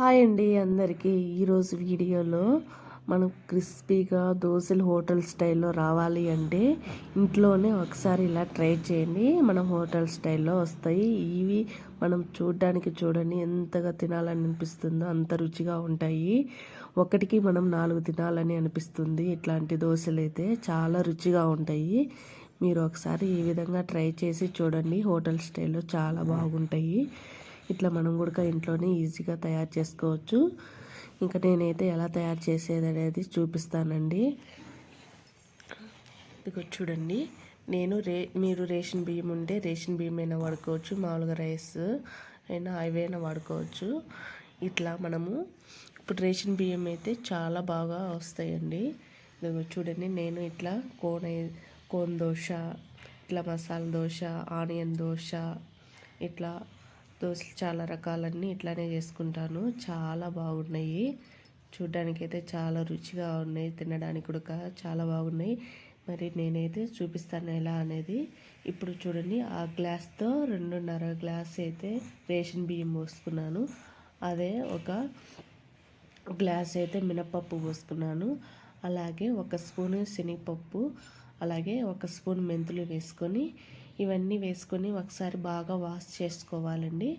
Hi అండి అందరికీ. ఈరోజు వీడియోలో మనం క్రిస్పీగా దోశలు హోటల్ స్టైల్లో రావాలి అంటే ఇంట్లోనే ఒకసారి ఇలా ట్రై చేయండి. మనం హోటల్ స్టైల్లో వస్తాయి. ఇవి మనం చూడడానికి చూడండి ఎంతగా తినాలని అనిపిస్తుందో అంత రుచిగా ఉంటాయి. ఒకటికి మనం నాలుగు తినాలని అనిపిస్తుంది. ఇట్లాంటి దోశలు అయితే చాలా రుచిగా ఉంటాయి. మీరు ఒకసారి ఈ విధంగా ట్రై చేసి చూడండి. హోటల్ స్టైల్లో చాలా బాగుంటాయి. ఇట్లా మనం కూడా ఇంట్లోనే ఈజీగా తయారు చేసుకోవచ్చు. ఇంకా నేనైతే ఎలా తయారు చేసేది అనేది చూపిస్తానండి. ఇదిగో చూడండి. నేను రే మీరు రేషన్ బియ్యం ఉంటే రేషన్ బియ్యం అయినా వాడుకోవచ్చు మామూలుగా రైస్ అయినా అవైనా వాడుకోవచ్చు. ఇట్లా మనము ఇప్పుడు రేషన్ బియ్యం అయితే చాలా బాగా వస్తాయండి. ఇదిగో చూడండి. నేను ఇట్లా కోన కోన్ దోశ ఇట్లా మసాలా దోశ ఆనియన్ దోశ ఇట్లా దోశలు చాలా రకాలన్నీ ఇట్లానే చేసుకుంటాను. చాలా బాగున్నాయి. చూడ్డానికి అయితే చాలా రుచిగా ఉన్నాయి. తినడానికి కూడా చాలా బాగున్నాయి. మరి నేనైతే చూపిస్తాను ఎలా అనేది. ఇప్పుడు చూడండి ఆ గ్లాస్తో రెండున్నర గ్లాస్ అయితే రేషన్ బియ్యం పోసుకున్నాను. అదే ఒక గ్లాస్ అయితే మినపప్పు పోసుకున్నాను. అలాగే ఒక స్పూను శనగపప్పు అలాగే ఒక స్పూన్ మెంతులు వేసుకొని ఇవన్నీ వేసుకొని ఒకసారి బాగా వాష్ చేసుకోవాలండి.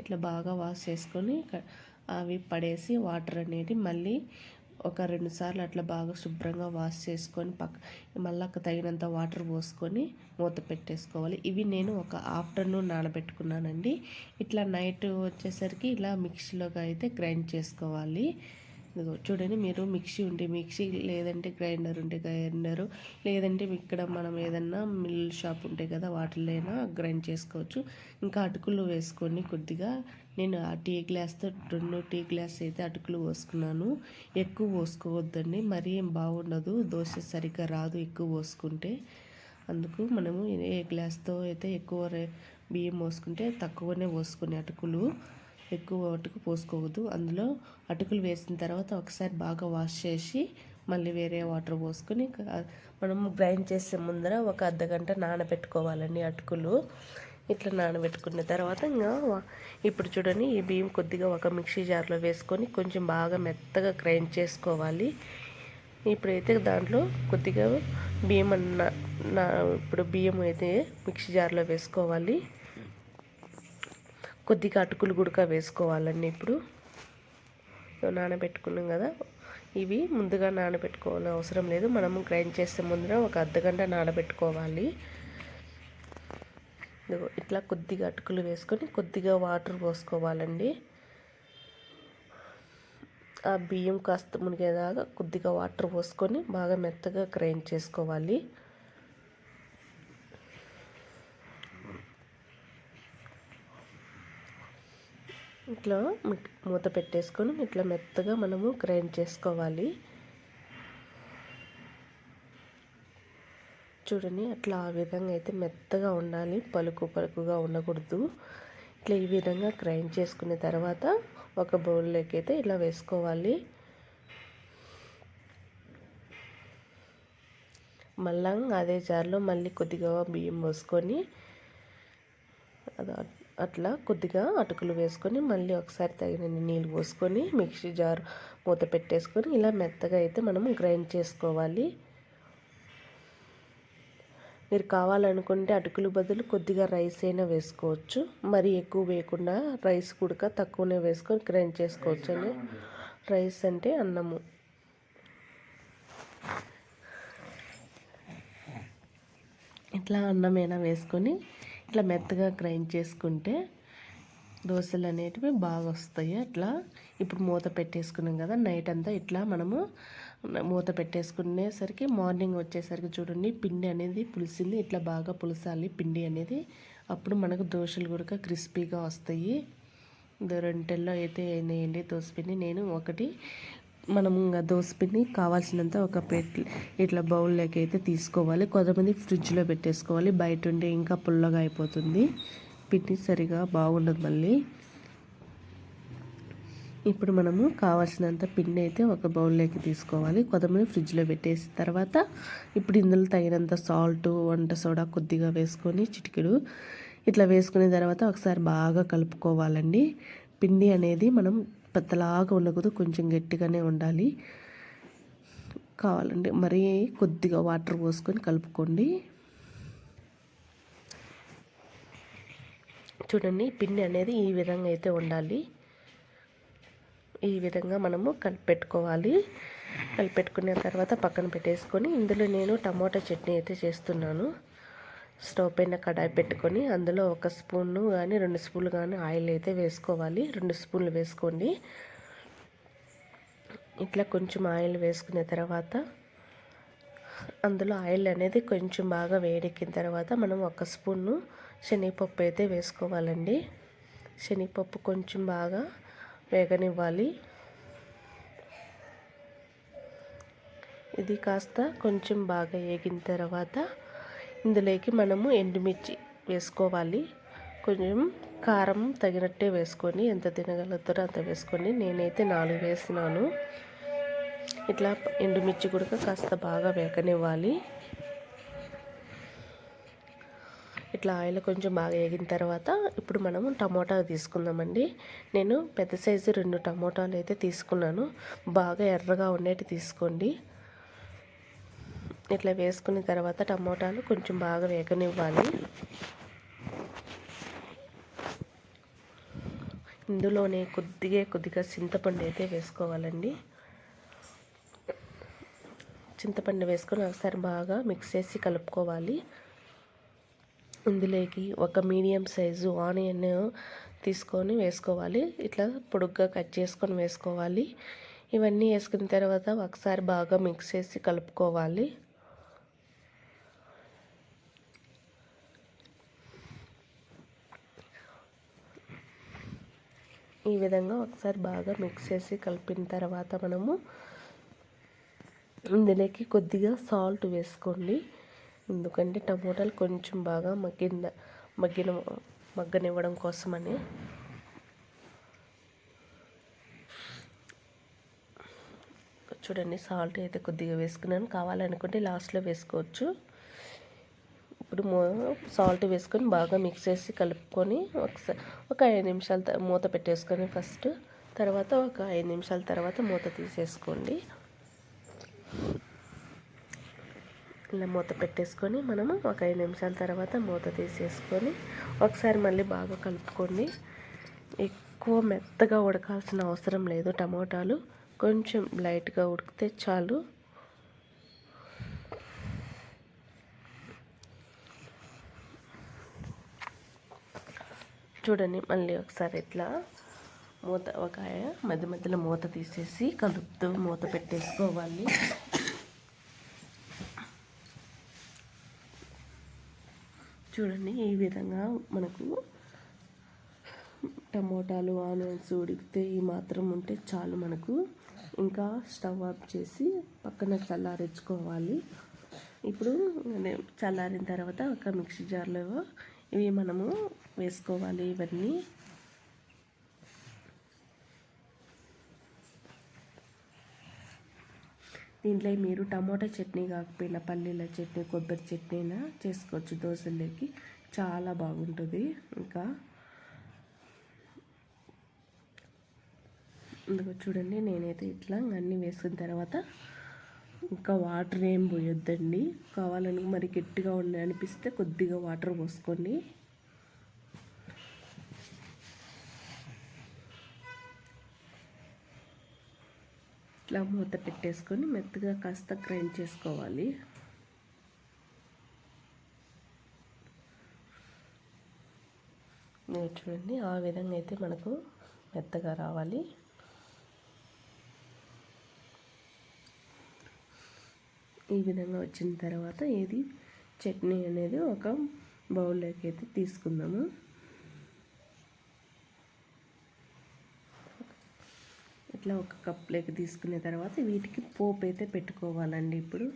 ఇట్లా బాగా వాష్ చేసుకొని అవి పడేసి వాటర్ అనేది మళ్ళీ ఒక రెండు సార్లు అట్లా బాగా శుభ్రంగా వాష్ చేసుకొని పక్క మళ్ళీ తగినంత వాటర్ పోసుకొని మూత పెట్టేసుకోవాలి. ఇవి నేను ఒక ఆఫ్టర్నూన్ నానబెట్టుకున్నానండి. ఇట్లా నైట్ వచ్చేసరికి ఇలా మిక్సీలోకి అయితే గ్రైండ్ చేసుకోవాలి. చూడండి మీరు మిక్సీ ఉంటే మిక్సీ లేదంటే గ్రైండర్ ఉంటే గ్రైండరు లేదంటే ఇక్కడ మనం ఏదన్నా మిల్ షాప్ ఉంటాయి కదా వాటిల్లో గ్రైండ్ చేసుకోవచ్చు. ఇంకా అటుకులు వేసుకొని కొద్దిగా నేను ఆ టీ గ్లాస్తో రెండు టీ గ్లాస్ అయితే అటుకులు పోసుకున్నాను. ఎక్కువ పోసుకోవద్దండి మరీ ఏం బాగుండదు. దోశ సరిగ్గా రాదు ఎక్కువ పోసుకుంటే. అందుకు మనము ఏ గ్లాస్తో అయితే ఎక్కువ బియ్యం పోసుకుంటే తక్కువనే పోసుకునే అటుకులు. ఎక్కువ అటుకు పోసుకోవద్దు. అందులో అటుకులు వేసిన తర్వాత ఒకసారి బాగా వాష్ చేసి మళ్ళీ వేరే వాటర్ పోసుకొని మనం గ్రైండ్ చేసే ముందర ఒక అర్ధ గంట నానబెట్టుకోవాలండి అటుకులు. ఇట్లా నానబెట్టుకున్న తర్వాత ఇంకా ఇప్పుడు చూడండి ఈ బియ్యం కొద్దిగా ఒక మిక్సీ జార్లో వేసుకొని కొంచెం బాగా మెత్తగా గ్రైండ్ చేసుకోవాలి. ఇప్పుడైతే దాంట్లో కొద్దిగా బియ్యం అన్న ఇప్పుడు బియ్యం అయితే మిక్సీ జార్లో వేసుకోవాలి. కొద్దిగా అటుకులు గుడక వేసుకోవాలండి ఇప్పుడు. నానబెట్టుకున్నాం కదా. ఇవి ముందుగా నానబెట్టుకోవాలని అవసరం లేదు. మనము గ్రైండ్ చేసే ముందర ఒక అర్ధగంట నానబెట్టుకోవాలి. ఇట్లా కొద్దిగా అటుకులు వేసుకొని కొద్దిగా వాటర్ పోసుకోవాలండి. ఆ బియ్యం కాస్త మునిగేదాకా కొద్దిగా వాటర్ పోసుకొని బాగా మెత్తగా గ్రైండ్ చేసుకోవాలి. ఇట్లా మూత పెట్టేసుకొని ఇట్లా మెత్తగా మనము గ్రైండ్ చేసుకోవాలి. చూడండి అట్లా ఆ విధంగా అయితే మెత్తగా ఉండాలి. పలుకు పలుకుగా ఉండకూడదు. ఇట్లా ఈ విధంగా గ్రైండ్ చేసుకున్న తర్వాత ఒక బౌల్లోకి అయితే ఇలా వేసుకోవాలి. మళ్ళా అదే జార్లో మళ్ళీ కొద్దిగా బియ్యం పోసుకొని అట్లా కొద్దిగా అటుకులు వేసుకొని మళ్ళీ ఒకసారి తగినన్ని నీళ్ళు పోసుకొని మిక్సీ జార్ మూత పెట్టేసుకొని ఇలా మెత్తగా అయితే మనం గ్రైండ్ చేసుకోవాలి. మీరు కావాలనుకుంటే అటుకులు బదులు కొద్దిగా రైస్ అయినా వేసుకోవచ్చు. మరి ఎక్కువ వేయకుండా రైస్ కూడా తక్కువనే వేసుకొని గ్రైండ్ చేసుకోవచ్చు అని రైస్ అంటే అన్నము. ఇట్లా అన్నమైనా వేసుకొని ఇట్లా మెత్తగా గ్రైండ్ చేసుకుంటే దోశలు అనేటివి బాగా వస్తాయి. అట్లా ఇప్పుడు మూత పెట్టేసుకున్నాం కదా నైట్ అంతా ఇట్లా మనము మూత పెట్టేసుకునేసరికి మార్నింగ్ వచ్చేసరికి చూడండి పిండి అనేది పులిసింది ఇట్లా బాగా పులసాలి పిండి అనేది. అప్పుడు మనకు దోశలు కూడా క్రిస్పీగా వస్తాయి. రెంటల్లో అయితే అయినాయండి దోశ పిండి. నేను ఒకటి మనం దోసపిండి కావాల్సినంత ఒక పెట్ ఇట్లా బౌల్లోకి అయితే తీసుకోవాలి. కొంతమంది ఫ్రిడ్జ్లో పెట్టేసుకోవాలి. బయట ఉంటే ఇంకా పుల్లగా అయిపోతుంది. పిండి సరిగా బాగుండదు మళ్ళీ. ఇప్పుడు మనము కావాల్సినంత పిండి అయితే ఒక బౌల్లోకి తీసుకోవాలి. కొంతమంది ఫ్రిడ్జ్లో పెట్టేసిన తర్వాత ఇప్పుడు ఇందులో తగినంత సాల్ట్ వంట సోడా కొద్దిగా వేసుకొని చిటికెడు ఇట్లా వేసుకునే తర్వాత ఒకసారి బాగా కలుపుకోవాలండి. పిండి అనేది మనం పెద్దలాగా ఉండకూడదు కొంచెం గట్టిగానే ఉండాలి. కావాలంటే మరీ కొద్దిగా వాటర్ పోసుకొని కలుపుకోండి. చూడండి పిండి అనేది ఈ విధంగా అయితే ఉండాలి. ఈ విధంగా మనము కలిపెట్టుకోవాలి కలిపెట్టుకున్న తర్వాత పక్కన పెట్టేసుకొని ఇందులో నేను టమోటా చట్నీ అయితే చేస్తున్నాను. స్టవ్ పైన కడాయి పెట్టుకొని అందులో ఒక స్పూన్ కానీ రెండు స్పూన్లు కానీ ఆయిల్ అయితే వేసుకోవాలి. రెండు స్పూన్లు వేసుకోండి. ఇట్లా కొంచెం ఆయిల్ వేసుకున్న తర్వాత అందులో ఆయిల్ అనేది కొంచెం బాగా వేడెక్కిన తర్వాత మనం ఒక స్పూను శనగపప్పు అయితే వేసుకోవాలండి. శనగపప్పు కొంచెం బాగా వేగనివ్వాలి. ఇది కాస్త కొంచెం బాగా వేగిన తర్వాత ఇందులోకి మనము ఎండుమిర్చి వేసుకోవాలి. కొంచెం కారం తగినట్టే వేసుకొని ఎంత తినగలుగుతారో అంత వేసుకొని నేనైతే నాలుగు వేసినాను. ఇట్లా ఎండుమిర్చి కూడా కాస్త బాగా వేగనివ్వాలి. ఇట్లా ఆయిల్ కొంచెం బాగా వేగిన తర్వాత ఇప్పుడు మనము టమోటా తీసుకుందామండి. నేను పెద్ద సైజు రెండు టమోటాలు అయితే తీసుకున్నాను. బాగా ఎర్రగా ఉండేటి తీసుకోండి. ఇట్లా వేసుకున్న తర్వాత టమోటాలు కొంచెం బాగా వేగనివ్వాలి. ఇందులోనే కొద్దిగా కొద్దిగా చింతపండు అయితే వేసుకోవాలండి. చింతపండు వేసుకొని ఒకసారి బాగా మిక్స్ చేసి కలుపుకోవాలి. ఇందులోకి ఒక మీడియం సైజు ఆనియన్ తీసుకొని వేసుకోవాలి. ఇట్లా పొడుగ్గా కట్ చేసుకొని వేసుకోవాలి. ఇవన్నీ వేసుకున్న తర్వాత ఒకసారి బాగా మిక్స్ చేసి కలుపుకోవాలి. ఈ విధంగా ఒకసారి బాగా మిక్స్ చేసి కలిపిన తర్వాత మనము ఇందులోకి కొద్దిగా సాల్ట్ వేసుకోండి. ఎందుకంటే టమోటాలు కొంచెం బాగా మగ్గింద మగ్గిన మగ్గనివ్వడం కోసమని. చూడండి సాల్ట్ అయితే కొద్దిగా వేసుకున్నాను. కావాలనుకుంటే లాస్ట్లో వేసుకోవచ్చు. ఇప్పుడు సాల్ట్ వేసుకొని బాగా మిక్స్ చేసి కలుపుకొని ఒకసారి ఒక ఐదు నిమిషాలు మూత పెట్టేసుకొని ఫస్ట్. తర్వాత ఒక ఐదు నిమిషాల తర్వాత మూత తీసేసుకోండి. ఇలా మూత పెట్టేసుకొని మనము ఒక ఐదు నిమిషాల తర్వాత మూత తీసేసుకొని ఒకసారి మళ్ళీ బాగా కలుపుకోండి. ఎక్కువ మెత్తగా ఉడకాల్సిన అవసరం లేదు టమోటాలు. కొంచెం లైట్గా ఉడికితే చాలు. చూడండి మళ్ళీ ఒకసారి ఇట్లా మూత ఒక మధ్య మధ్యలో మూత తీసేసి కలుపుతూ మూత పెట్టేసుకోవాలి. చూడండి ఈ విధంగా మనకు టమోటాలు ఆనియన్స్ ఉడికితే ఈ మాత్రం ఉంటే చాలు మనకు. ఇంకా స్టవ్ ఆఫ్ చేసి పక్కన చల్లారించుకోవాలి. ఇప్పుడు చల్లారిన తర్వాత ఒక మిక్సీ జార్లో ఇవి మనము వేసుకోవాలి ఇవన్నీ. దీంట్లో మీరు టమోటా చట్నీ కాకపోయినా పల్లీల చట్నీ కొబ్బరి చట్నీ అయినా చేసుకోవచ్చు. దోశల్లోకి చాలా బాగుంటుంది. ఇంకా అందుకో చూడండి నేనైతే ఇట్లా అన్నీ వేసుకున్న తర్వాత ఇంకా వాటర్ ఏం పోయొద్దండి. కావాలని మరి గట్టిగా ఉండి అనిపిస్తే కొద్దిగా వాటర్ పోసుకోండి. ఇట్లా మూత పెట్టేసుకొని మెత్తగా కాస్త గ్రైండ్ చేసుకోవాలి. చూడండి ఆ విధంగా అయితే మనకు మెత్తగా రావాలి. ఈ విధంగా వచ్చిన తర్వాత ఇది చట్నీ అనేది ఒక బౌల్లోకి అయితే తీసుకుందాము. ఇట్లా ఒక కప్లోకి తీసుకున్న తర్వాత వీటికి పోపు అయితే పెట్టుకోవాలండి ఇప్పుడు.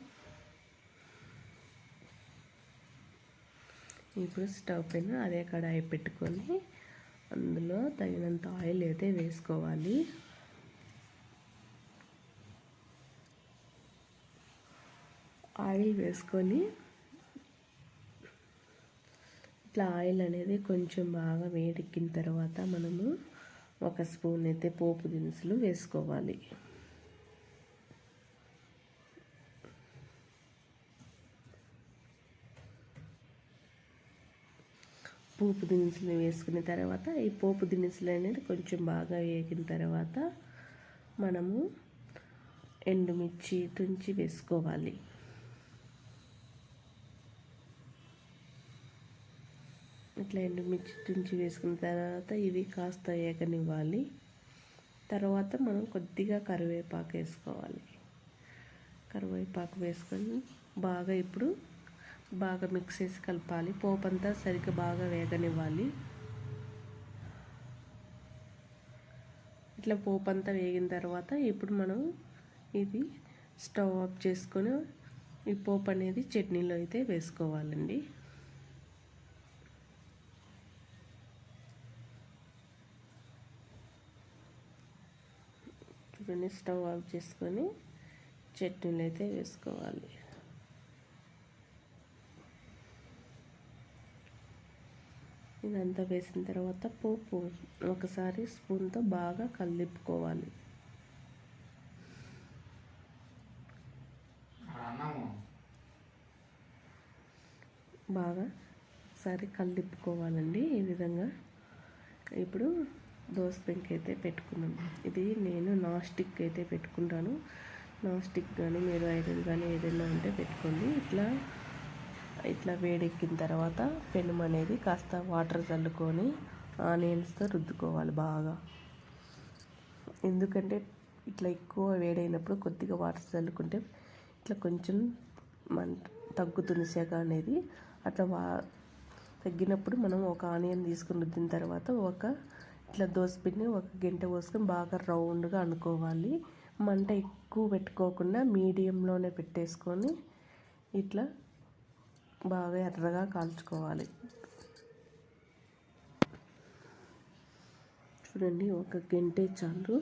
ఇప్పుడు స్టవ్ పైన అదే కడాయి పెట్టుకొని అందులో తగినంత ఆయిల్ అయితే వేసుకోవాలి. ఆయిల్ వేసుకొని ఇట్లా ఆయిల్ అనేది కొంచెం బాగా వేడెక్కిన తర్వాత మనము ఒక స్పూన్ అయితే పోపు దినుసులు వేసుకోవాలి. పోపు దినుసులు వేసుకున్న తర్వాత ఈ పోపు దినుసులు అనేది కొంచెం బాగా వేగిన తర్వాత మనము ఎండుమిర్చి తుంచి వేసుకోవాలి. ఇట్లా ఎండుమిర్చి తుంచి వేసుకున్న తర్వాత ఇవి కాస్త వేగనివ్వాలి తర్వాత మనం కొద్దిగా కరివేపాకు వేసుకోవాలి. కరివేపాకు వేసుకొని బాగా ఇప్పుడు బాగా మిక్స్ చేసి కలపాలి. పోపు అంతా సరిగ్గా బాగా వేగనివ్వాలి. ఇట్లా పోపు అంతా వేగిన తర్వాత ఇప్పుడు మనం ఇది స్టవ్ ఆఫ్ చేసుకొని ఈ పోపు అనేది చట్నీలో అయితే వేసుకోవాలండి. చూడండి స్టవ్ ఆఫ్ చేసుకొని చట్నీలు అయితే వేసుకోవాలి. ఇదంతా వేసిన తర్వాత పోపు ఒకసారి స్పూన్తో బాగా కలిపుకోవాలి. బాగా ఒకసారి కలిపుకోవాలండి ఈ విధంగా. ఇప్పుడు దోశ పెంక్ అయితే పెట్టుకున్నాం ఇది నేను నాన్ స్టిక్ అయితే పెట్టుకుంటాను. నాన్ స్టిక్ కానీ మీరు ఐరన్ కానీ ఏదైనా ఉంటే పెట్టుకోండి. ఇట్లా ఇట్లా వేడెక్కిన తర్వాత పెనం అనేది కాస్త వాటర్ చల్లుకొని ఆనియన్స్తో రుద్దుకోవాలి బాగా. ఎందుకంటే ఇట్లా ఎక్కువ వేడైనప్పుడు కొద్దిగా వాటర్ చల్లుకుంటే ఇట్లా కొంచెం మన తగ్గుతుంది సెగ అనేది. అట్లా వా తగ్గినప్పుడు మనం ఒక ఆనియన్ తీసుకుని రుద్దిన తర్వాత ఒక ఇట్లా దోసపిండిని ఒక గంట పోసుకొని బాగా రౌండ్గా అనుకోవాలి. మంట ఎక్కువ పెట్టుకోకుండా మీడియంలోనే పెట్టేసుకొని ఇట్లా బాగా ఎర్రగా కాల్చుకోవాలి. చూడండి ఒక గంటే చాలు.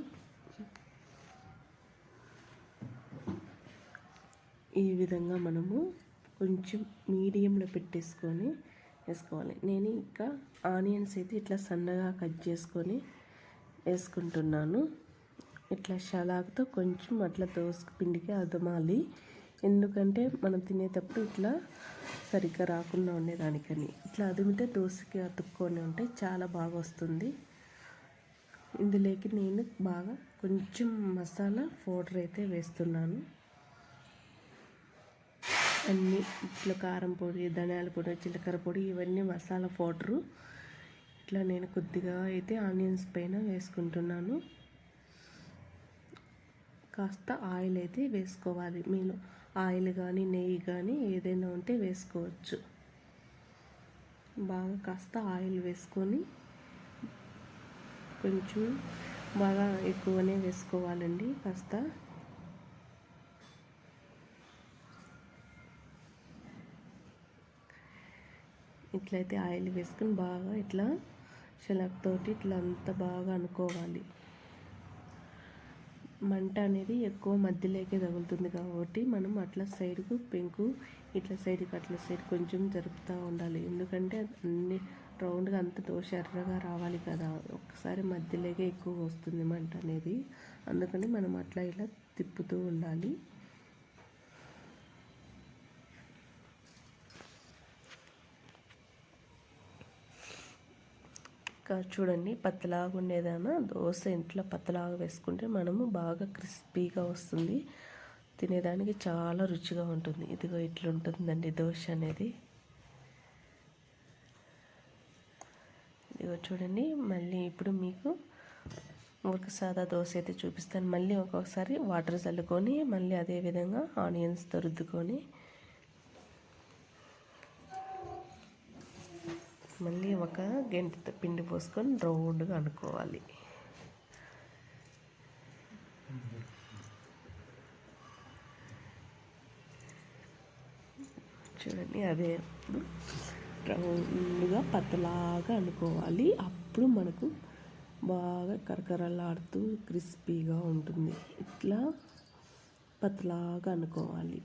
ఈ విధంగా మనము కొంచెం మీడియంలో పెట్టేసుకొని వేసుకోవాలి. నేను ఇంకా ఆనియన్స్ అయితే ఇట్లా సన్నగా కట్ చేసుకొని వేసుకుంటున్నాను. ఇట్లా షలాక్తో కొంచెం అట్లా దోస పిండికి అదమాలి. ఎందుకంటే మనం తినేటప్పుడు ఇట్లా సరిగ్గా రాకుండా ఉండేదానికని. ఇట్లా అదిమితే దోశకి అతుక్కొని ఉంటే చాలా బాగా వస్తుంది. ఇందులోకి నేను బాగా కొంచెం మసాలా పౌడర్ అయితే వేస్తున్నాను. అన్నీ ఇట్లా కారం పొడి ధనియాల పొడి జీలకర్ర పొడి ఇవన్నీ మసాలా పౌడరు. ఇట్లా నేను కొద్దిగా అయితే ఆనియన్స్ పైన వేసుకుంటున్నాను. కాస్త ఆయిల్ అయితే వేసుకోవాలి. మీలో ఆయిల్ కానీ నెయ్యి కానీ ఏదైనా ఉంటే వేసుకోవచ్చు. బాగా కాస్త ఆయిల్ వేసుకొని కొంచెం బాగా ఎక్కువనే వేసుకోవాలండి కాస్త. ఇట్లయితే ఆయిల్ వేసుకొని బాగా ఇట్లా తోటి ఇట్లా అంతా బాగా అనుకోవాలి. మంట అనేది ఎక్కువ మధ్యలోకే తగులుతుంది కాబట్టి మనం అట్లా సైడ్కు పెంకు ఇట్లా సైడ్కి అట్లా సైడ్ కొంచెం జరుపుతూ ఉండాలి. ఎందుకంటే అన్ని రౌండ్గా అంత దోశ ఎర్రగా రావాలి కదా. ఒకసారి మధ్యలోకే ఎక్కువ వస్తుంది మంట అనేది. అందుకని మనం అట్లా ఇలా తిప్పుతూ ఉండాలి. చూడండి పత్తలాగా ఉండేదైనా దోశ ఇంట్లో పత్తలాగా వేసుకుంటే మనము బాగా క్రిస్పీగా వస్తుంది. తినేదానికి చాలా రుచిగా ఉంటుంది. ఇదిగో ఇట్లుంటుందండి దోశ అనేది. ఇదిగో చూడండి మళ్ళీ ఇప్పుడు మీకు ఒక సాదా దోశ అయితే చూపిస్తాను. మళ్ళీ ఒక్కొక్కసారి వాటర్ చల్లుకొని మళ్ళీ అదే విధంగా ఆనియన్స్తో రుద్దుకొని మళ్ళీ ఒక గంట పిండి పోసుకొని రౌండ్గా అనుకోవాలి. చూడండి అదే రౌండ్గా పతలాగా అనుకోవాలి. అప్పుడు మనకు బాగా కరకరలాడుతూ క్రిస్పీగా ఉంటుంది. ఇట్లా పతలాగా అనుకోవాలి.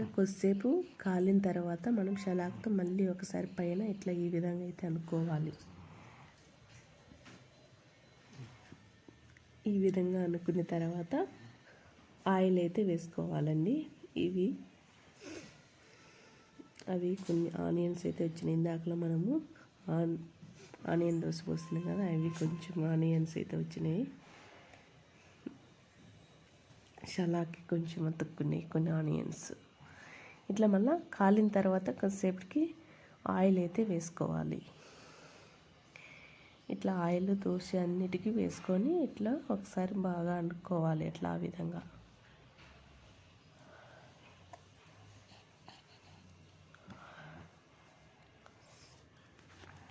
ఇట్లా కొద్దిసేపు కాలిన తర్వాత మనం షలాక్తో మళ్ళీ ఒకసారి పైన ఇట్లా ఈ విధంగా అయితే అనుకోవాలి. ఈ విధంగా అనుకున్న తర్వాత ఆయిల్ అయితే వేసుకోవాలండి. ఇవి అవి కొన్ని ఆనియన్స్ అయితే వచ్చినాయి. ఇందాకలో మనము ఆన్ ఆనియన్ దోశ పోస్తున్నాం కదా అవి కొంచెం ఆనియన్స్ అయితే వచ్చినాయి. షలాకి కొంచెం అతుక్కున్నాయి కొన్ని ఆనియన్స్. ఇట్లా మళ్ళీ కాలిన తర్వాత కొద్దిసేపటికి ఆయిల్ అయితే వేసుకోవాలి. ఇట్లా ఆయిల్ దోశ అన్నిటికీ వేసుకొని ఇట్లా ఒకసారి బాగా అండుకోవాలి ఇట్లా ఆ విధంగా.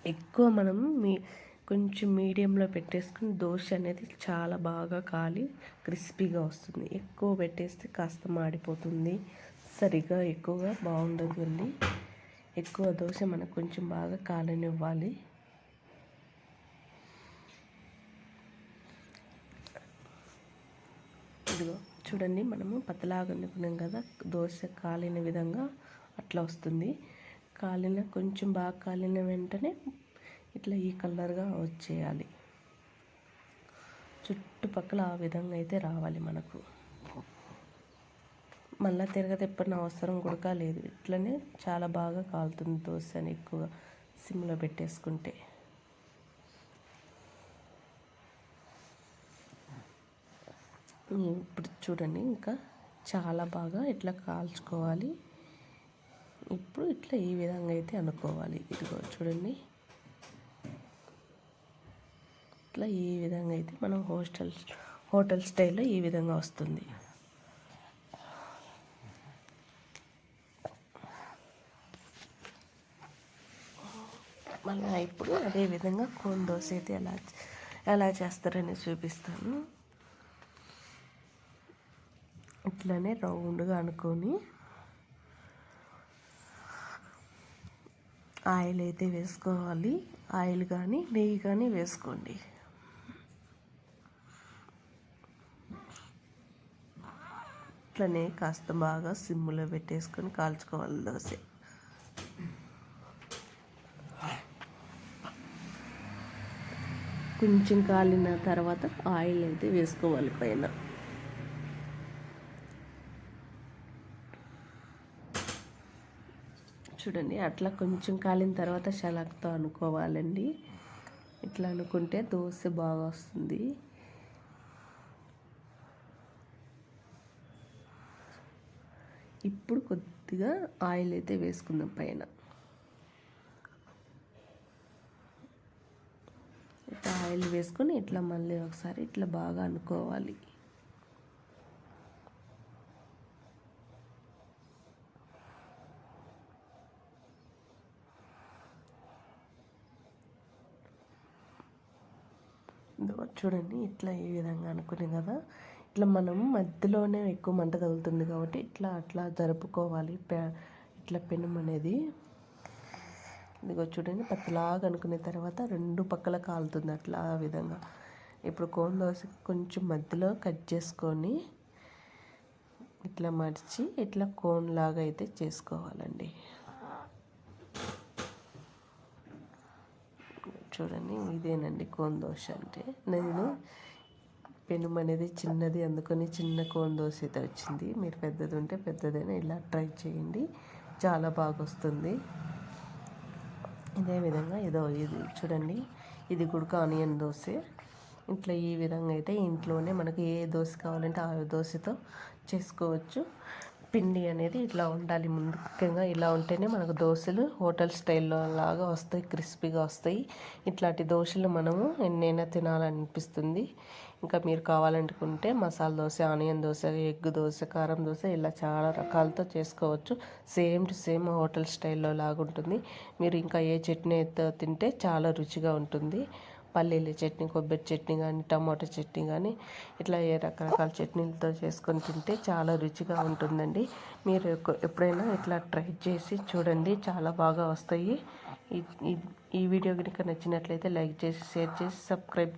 ఎక్కువ మనం మీ కొంచెం మీడియంలో పెట్టేసుకుని దోశ అనేది చాలా బాగా కాలి క్రిస్పీగా వస్తుంది. ఎక్కువ పెట్టేస్తే కాస్త మాడిపోతుంది. సరిగా ఎక్కువగా బాగుండదు అండి ఎక్కువ దోశ మనకు కొంచెం బాగా కాలనివ్వాలి. ఇదిగో చూడండి మనము పతలాగా అనుకున్నాం కదా దోశ కాలిన విధంగా అట్లా వస్తుంది. కాలిన కొంచెం బాగా కాలిన వెంటనే ఇట్లా ఈ కలర్గా వచ్చేయాలి. చుట్టుపక్కల ఆ విధంగా అయితే రావాలి మనకు. మళ్ళీ తిరగతిప్పని అవసరం కూడా లేదు ఇట్లనే చాలా బాగా కాలుతుంది దోశ అని ఎక్కువ సిమ్లో పెట్టేసుకుంటే. ఇప్పుడు చూడండి ఇంకా చాలా బాగా ఇట్లా కాల్చుకోవాలి. ఇప్పుడు ఇట్లా ఈ విధంగా అయితే అనుకోవాలి. ఇదిగో చూడండి. ఇట్లా ఈ విధంగా అయితే మనం హోస్టల్ హోటల్ స్టైల్లో ఈ విధంగా వస్తుంది. మళ్ళీ ఇప్పుడు అదేవిధంగా కోన్ దోశ అయితే ఎలా ఎలా చేస్తారని చూపిస్తాను. ఇట్లనే రౌండ్గా అనుకొని ఆయిల్ అయితే వేసుకోవాలి. ఆయిల్ కానీ నెయ్యి కానీ వేసుకోండి. ఇట్లనే కాస్త బాగా సిమ్లో పెట్టేసుకొని కాల్చుకోవాలి దోశ. కొంచెం కాలిన తర్వాత ఆయిల్ అయితే వేసుకోవాలి పైన. చూడండి అట్లా కొంచెం కాలిన తర్వాత షలాక్తో అనుకోవాలండి. ఇట్లా అనుకుంటే దోశ బాగా వస్తుంది. ఇప్పుడు కొద్దిగా ఆయిల్ అయితే వేసుకుందాం పైన. ఇట్లా ఆయిల్ వేసుకొని ఇట్లా మళ్ళీ ఒకసారి ఇట్లా బాగా అనుకోవాలి. చూడండి ఇట్లా ఈ విధంగా అనుకుని కదా. ఇట్లా మనం మధ్యలోనే ఎక్కువ మంట తగులుతుంది కాబట్టి ఇట్లా అట్లా జరుపుకోవాలి. ఇట్లా పెనం అనేది. ఇదిగో చూడండి పత్తిలాగా అనుకున్న తర్వాత రెండు పక్కల కాలుతుంది అట్లా ఆ విధంగా. ఇప్పుడు కోన్ దోశ కొంచెం మధ్యలో కట్ చేసుకొని ఇట్లా మడిచి ఇట్లా కోన్ లాగా అయితే చేసుకోవాలండి. చూడండి ఇదేనండి కోన్ దోశ అంటే. నేను పెనుము అనేది చిన్నది అందుకొని చిన్న కోన్ దోశ అయితే వచ్చింది. మీరు పెద్దది ఉంటే పెద్దదైనా ఇలా ట్రై చేయండి. చాలా బాగా వస్తుంది ఇదే విధంగా ఇదో ఇది చూడండి. ఇది గుడక ఆనియన్ దోశ. ఇట్లా ఈ విధంగా అయితే ఇంట్లోనే మనకి ఏ దోశ కావాలంటే ఆ దోశతో చేసుకోవచ్చు. పిండి అనేది ఇట్లా ఉండాలి ముఖ్యంగా ఇలా ఉంటేనే మనకు దోశలు హోటల్ స్టైల్లో లాగా వస్తాయి క్రిస్పీగా వస్తాయి. ఇట్లాంటి దోశలు మనము ఎన్నైనా తినాలనిపిస్తుంది. ఇంకా మీరు కావాలనుకుంటే మసాలా దోశ ఆనియన్ దోశ ఎగ్ దోశ కారం దోశ ఇలా చాలా రకాలతో చేసుకోవచ్చు. సేమ్ టు సేమ్ హోటల్ స్టైల్లో లాగా ఉంటుంది మీరు ఇంకా ఏ చట్నీ అయితే తింటే చాలా రుచిగా ఉంటుంది. పల్లీల చట్నీ కొబ్బరి చట్నీ కానీ టమాటో చట్నీ కానీ ఇట్లా ఏ రకరకాల చట్నీలతో చేసుకొని తింటే చాలా రుచిగా ఉంటుందండి. మీరు ఎప్పుడైనా ఇట్లా ట్రై చేసి చూడండి. చాలా బాగా వస్తాయి. ఈ వీడియో కనుక నచ్చినట్లయితే లైక్ చేసి షేర్ చేసి సబ్స్క్రైబ్